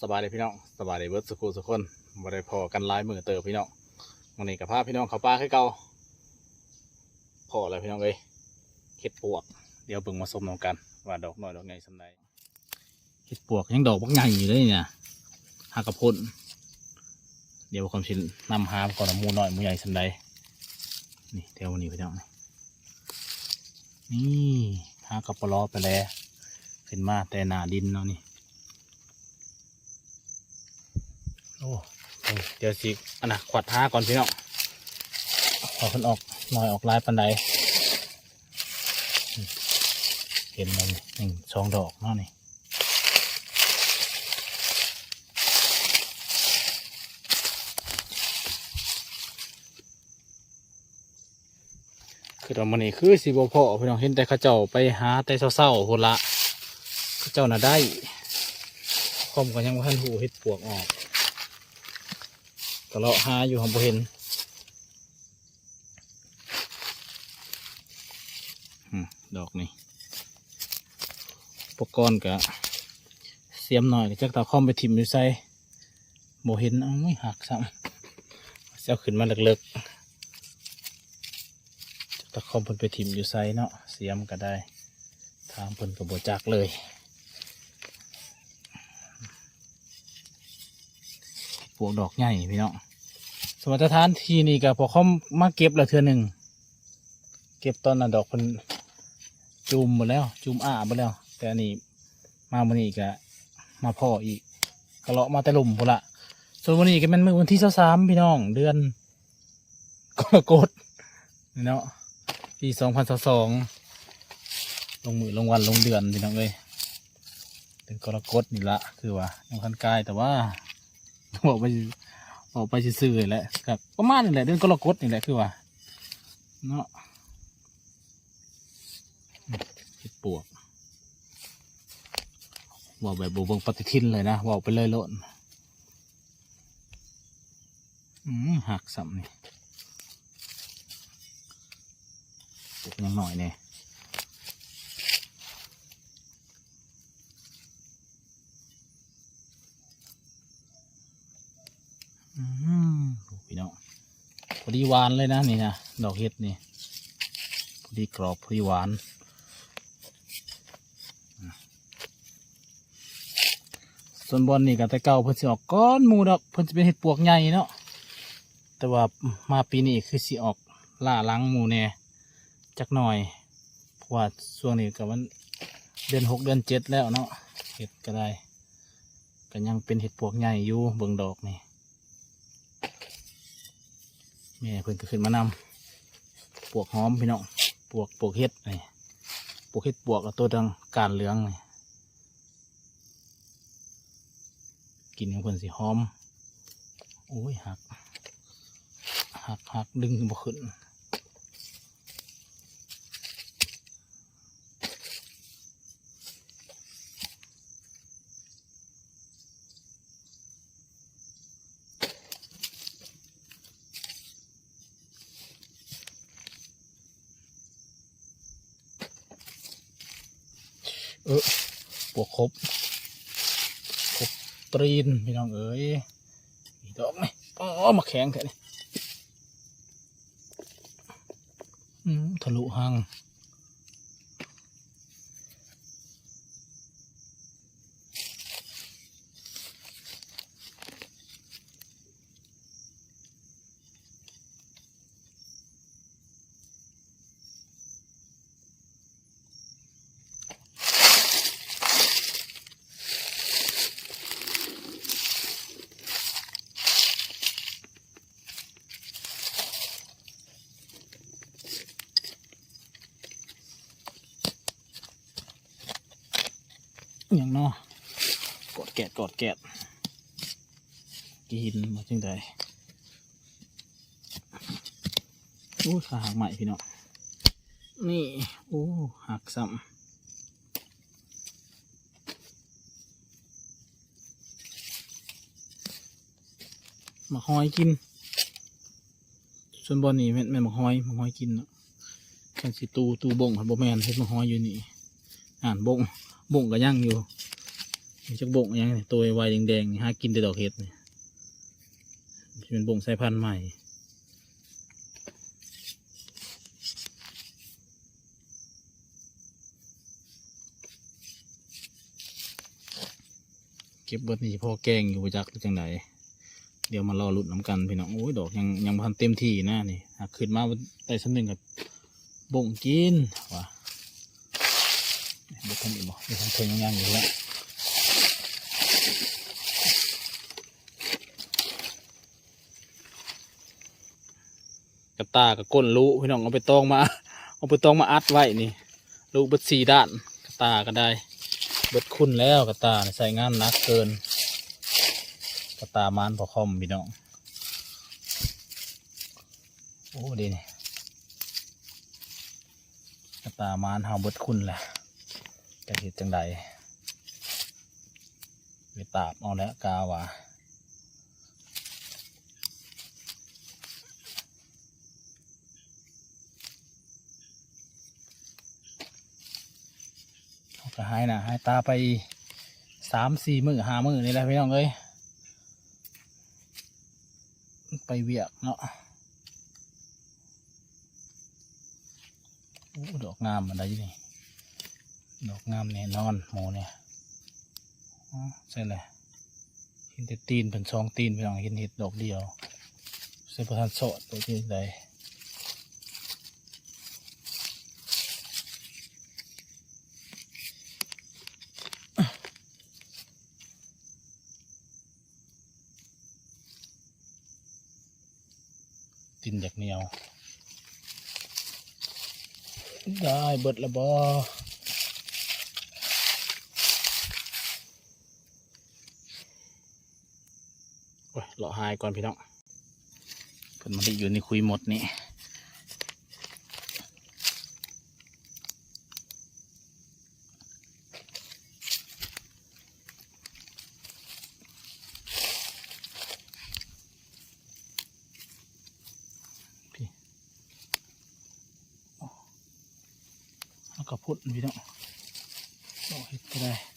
สบายเลยพี่น้องสบายเลยเบิร์ดสุขุสุกคนบ่ได้พอกันลายมือเติบพี่น้องวันนี้กับพาพพี่น้องเขาป้าให้เก่าพอแล้วพี่น้องเอ้ยเห็ดปวก เดี๋ยวเบิ่งมาสมน้องกันว่าดอกน้อยดอกใหญ่สำใดเห็ดปวกยังดอกบักใหญ่อยู่เลยเนี่ยหากระพุนเดี๋ยวความชินนำหาก่อนนะหมูน้อยมูใหญ่สำใดนี่เดี๋ยววันนี้พี่น้องนี่หากระปลอไปแล้วขึ้นมาแต่หนาดินเนาะนี่ โอ้เดี๋ยวสิอันน่ะขวัดท้าก่อนพี่น้องขอคนออกหน่อยออกลายปันไดนี่เห็นมันหนึ่งสองดอกเนาะนี่คือตอนมันนี้คือสิบพอพี่น้องเห็นแต่เข้าเจ้าไปหาแต่เศร้าๆโหดละเข้าเจ้าน่ะได้คอมก็ยังว่าท่านหูเห็ดปวกออก ก็เลาะหาอยู่ของบ่เห็นอืมดอกนี่อุปกรณ์กะเสียมหน่อยก็จักตาคอมไปถิ่มอยู่ใส่บ่เห็นเอ้าไม่หักซ้ำเสียขึ้นมาเลิกๆจักตาคอมเพิ่นไปถิ่มอยู่ใส่เนาะเสียมก็ได้ ทางเพิ่นก็บ่จักเลย วกดอกใหญ่พี่น้องสมรรถทานทีนี่ก็พอเขามาเก็บล้วเทือหนึ่งเก็บตอนนั้นดอกพิ่นจุ่มหมดแล้วจุ่มอ้าหมดแล้ว แต่อันนี้มาวันนี้ก็มาพ่ออีกก็เลาะมาแต่ลุมพุ่นละส่วนวันนี้ก็เป็นมื้อวันที่สามพี่น้อง เดือนกรกฎนี่เนาะปีสองพันสองลงมือลงวันลงเดือนพี่น้องเลยเป็นกรกฎนี่ละคือว่ายังคันกายแต่ว่า บอกไปออกไปซื่อๆแหละครับประมาณนี่แหละเดือนกรกฎนี่แหละคือว่าเนาะเห็ดปวกบอกแบบบุบงปฏิทินเลยนะบอกไปเลยโลดอืมหักสัมนี่ยังหน่อยเนี่ยอืมดูพี่น้อง พอดีหวานเลยนะนี่นะดอกเห็ดนี่พอดีกรอบพอดีหวานส่วนบอลนี่ก็แต่เก่าเพิ่นสิออกก้อนหมูดอกเพิ่นจะเป็นเห็ดปวกใหญ่เนาะแต่ว่ามาปีนี้คือสิออกล่าล้างหมูแน่จักหน่อยเพราะว่าช่วงนี้กับมันเดือนหกเดือนเจ็ดแล้วเนาะเห็ดก็ได้ก็ยังเป็นเห็ดปวกใหญ่อยู่เบิ่งดอกนี่ แม่เพิ่นก็ขึ้นมานำปวกหอมพี่น้องปวกปวกเห็ดนี่ปวกเห็ดปวกกับตัวดังการเหลืองนี่กินของเพิ่นสิหอมโอ้ยหักหักหักดึงบ่ขึ้น เออปวกครบครบตรีนพี่น้องเอ๋ยมีดอกไหมอ๋อมาแข็งแค่นี้ทะลุหัง อย่างเนาะกดแกะกดแกะกินมาจังใดโอ้ขาหักใหม่พี่น้องนี่โอ้หักซ้ำมาหอยกิน ส่วนบอลนี่แม่นแม่นมาหอยมาหอยกินเนาะแค่สิตูตูบงครับบ่แมนเฮ็ดมาหอยอยู่นี่ อ่านบง บ่งก็ย่างอยู่มีจักบ่งยังตัวไวๆแดงๆหากินแต่ดอกเห็ดเนี่ยเป็นบ่งสายพันธุ์ใหม่เก็บเบิดนี่พอแกงอยู่ประจักจังไดเดี๋ยวมารอลุ้นน้ำกันพี่น้องโอ้ยดอกยังยังพันเต็มที่นะนี่หากขึ้นมาได้สักหนึ่งกับบ่งกินว่ะ ทันอีกบ่บ่ทันเพิ่งยังอยู่แล้วกระตากับก้นรู้พี่น้องเอาไปตองมา เอาไปตองมาอัดไว้นี่ลูเบิดสี่ด้านกระตาก็ได้ เบิดคุณแล้วกระตาใส่งานนักเกินกระตามานพอคอมพี่น้องโอ้ดีนี่กระตามานเฮาเบิดคุณแหละ จะเห็ดจังใดไปตาบเอาแล้วกาวาก็หายนะหายตาไปสามสี่มือห้ามือนี่แหละพี่น้องเอ้ยไปเวียกเนาะโอ้ดอกงามมันได้ยี่นี่ ดอกงามแน่นอนหมูเนี่ยอ๋อใช่เลยเห็นแต่ตีนเป็นสองตีนพี่น้องเห็นเห็ดดอกเดียวใส่ประทานโสดไปที่ใดตีนจากเหนียว ได้เบิดละบอ โอ้ยเลาะหายก่อนพี่น้องเพิ่นมาที่อยู่ในคุยหมดนี่พี่แล้วก็พุดพี่น้องเอาเห็ดก็ได้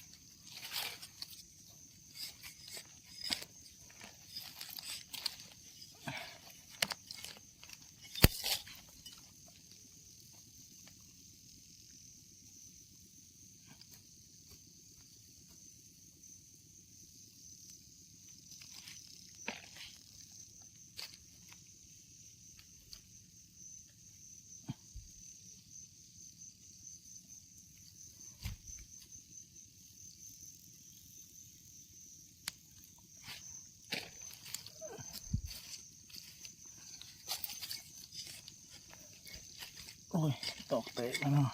โอ้ย ตอกเตะแล้วเนาะ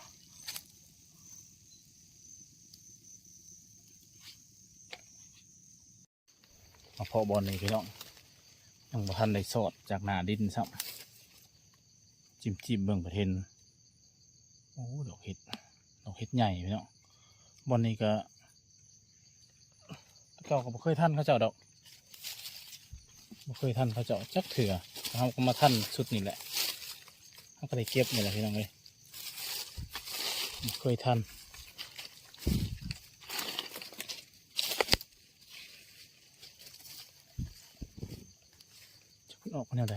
มาเพาะบอลนี่พี่น้องยังบ่ทันได้สอดจากหน้าดินซ้ำจิ้มจิ้มเบิ่งประเทนโอ้ดอกเห็ด ดอกเห็ดใหญ่พี่น้องบอลนี้ก็เจ้าก็บ่เคยท่านเขาเจ้าดอกบ่เคยท่านเขาเจ้าจักเถื่อเขาก็มาท่านสุดนี่แหละ เขาก็ได้เก็บนี่แหละพี่น้องเลยเคยทันจะเพิ่งออกมาแนวใด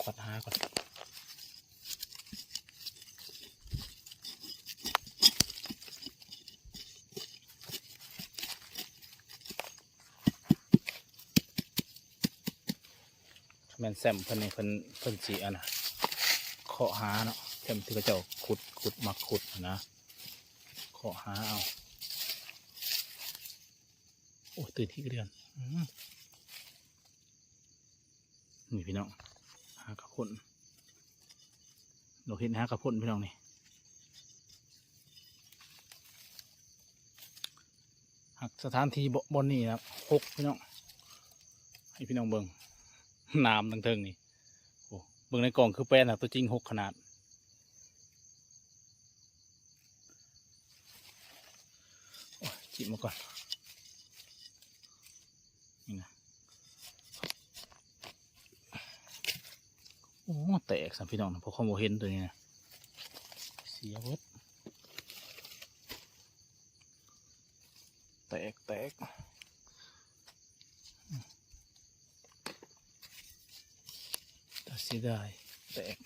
ขวัดหาก่อน มนแซมเพิ่นนี่เพิ่นเพิ่นสีอันนะเคาะหาเนาะเต็มที่เขาเจ้าขุดขุดมาขุดนะเคาะหาเอาโอ้ตื่นที่เดือนอืมนี่พี่น้องหากระพ่นเราเห็นหากระพ่นพี่น้องนี่หักสถานที่บ่บนนี่นะครับหกพี่น้องให้พี่น้องเบิง น้ำทั้งเทิงนี่โอ้เบิ่งในกล่องคือแป้นอะตัวจริงหกขนาด จิบมาก่อน นี่นะโอ้แตกสัมพี่น้องนะเพราะข้อมเห็นตัวนี้นะเสียเบิดแตกแตกตัดเสียดายแตก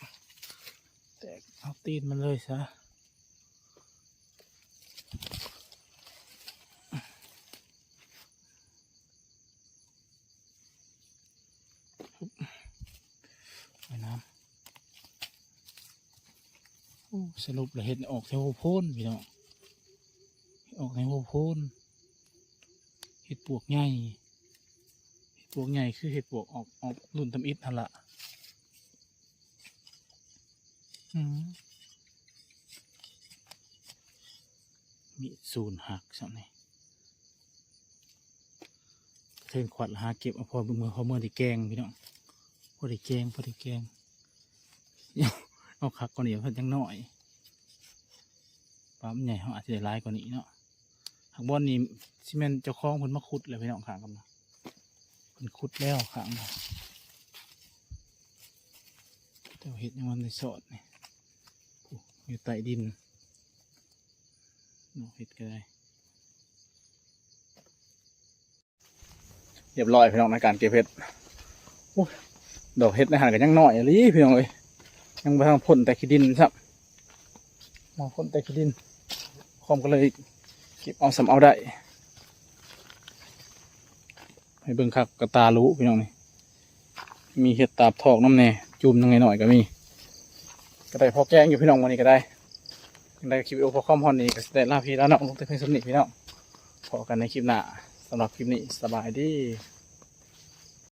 แตกเอาตีนมันเลยซะไปน้ำสรุปแล้วเห็ดออกแถวโพนพี่น้องออกแถวโพนเห็ดปวกใหญ่เห็ดปวกใหญ่คือเห็ดปวกออกออกรุ่นตำอิดทันละ มีศูนย์หักสักนี่เทินขวัดหาเก็บเอาพอเมื่อเขาเมื่อที่แกงพี่น้องพอที่แกงพอที่แกงเอาคักกว่านี้เพิ่นจังหน้อยปั๊มใหญ่เขาอาจจะได้ร้ายกว่านี้เนาะหักบอนนี้ซีเมนต์เจ้าของเพิ่นมาขุดเลยพี่น้องขางกันนะเพิ่นขุดแล้วขางนะแต่ว่าเห็ดยังมันในสอดนี่โอยู่ใต้ดินเนาะเห็ดก็ได้เรียบร้อยพี่น้องในการเก็บเห็ดโอ้ยดอกเห็ดในหาดกันยังน้อยอะลีพี่น้องเอ้ยยังไปทางพ่นแต่ขี้ดินครับมาพ่นแต่ขี้ดินคอมก็เลยเก็บเอาสำเอาได้ให้เบิ่งคักกระตารู้พี่น้องนี่มีเห็ดตาบทอกน้ำแน่จุ่มยังไงหน่อยก็มี ก็ได้พอแกงอยู่พี่น้องวันนี้ก็ได้ยังได้คลิปวิดีโอพอคอมฮอนนี้ก็ได้ลาพี่แล้วน้องลงแต่เพียงสนิทพี่น้องพอกันในคลิปหน้าสำหรับคลิปนี้สบายดี